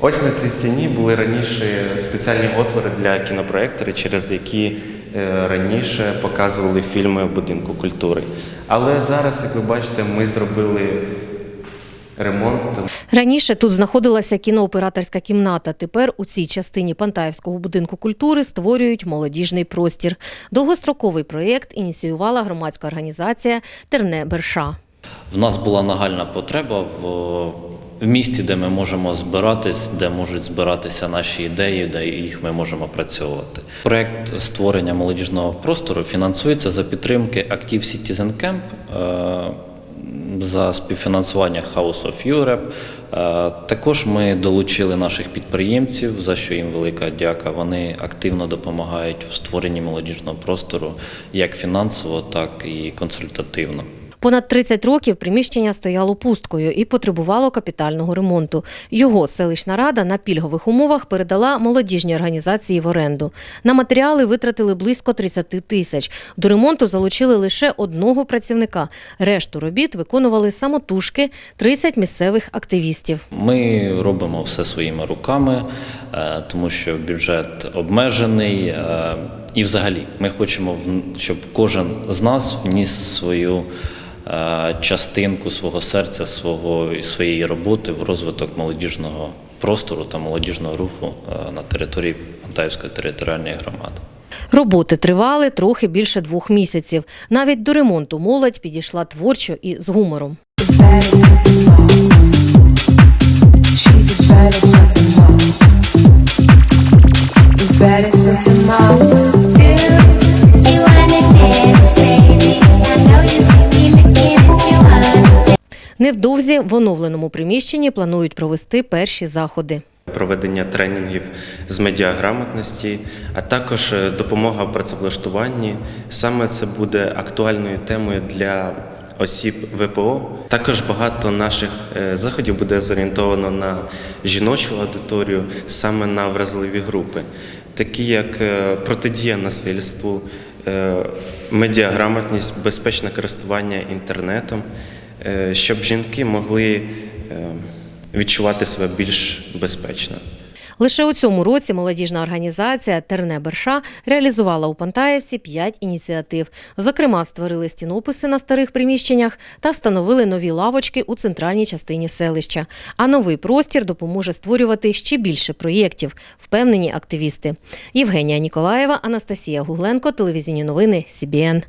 Ось на цій стіні були раніше спеціальні отвори для кінопроектори, через які е, раніше показували фільми в будинку культури. Але зараз, як ви бачите, ми зробили ремонт. Раніше тут знаходилася кінооператорська кімната. Тепер у цій частині Пантаївського будинку культури створюють молодіжний простір. Довгостроковий проєкт ініціювала громадська організація Терне Берша. В нас була нагальна потреба в, в місті, де ми можемо збиратись, де можуть збиратися наші ідеї, де їх ми можемо опрацьовувати. Проект створення молодіжного простору фінансується за підтримки Active Citizen Camp. е, За співфінансування House of Europe. Е, Також ми долучили наших підприємців, за що їм велика дяка. Вони активно допомагають в створенні молодіжного простору як фінансово, так і консультативно. Понад 30 років приміщення стояло пусткою і потребувало капітального ремонту. Його селищна рада на пільгових умовах передала молодіжній організації в оренду. На матеріали витратили близько 30 тисяч. До ремонту залучили лише одного працівника. Решту робіт виконували самотужки 30 місцевих активістів. Ми робимо все своїми руками, е, тому що бюджет обмежений. е, І взагалі ми хочемо, щоб кожен з нас вніс свою частинку свого серця, свого, своєї роботи в розвиток молодіжного простору та молодіжного руху е, на території Пантаївської територіальної громади. Роботи тривали трохи більше двох місяців. Навіть до ремонту молодь підійшла творчо і з гумором. Невдовзі в оновленому приміщенні планують провести перші заходи. Проведення тренінгів з медіаграмотності, а також е, допомога в працевлаштуванні. Саме це буде актуальною темою для осіб ВПО. Також багато наших е, заходів буде зорієнтовано на жіночу аудиторію, саме на вразливі групи, такі як е, протидія насильству, медіаграмотність, безпечне користування інтернетом, щоб жінки могли е, відчувати себе більш безпечно. Лише у цьому році молодіжна організація Терне Берша реалізувала у Пантаївці п'ять ініціатив. Зокрема, створили стінописи на старих приміщеннях та встановили нові лавочки у центральній частині селища. А новий простір допоможе створювати ще більше проєктів, впевнені активісти. Євгенія Ніколаєва, Анастасія Гугленко, телевізійні новини СІБІН.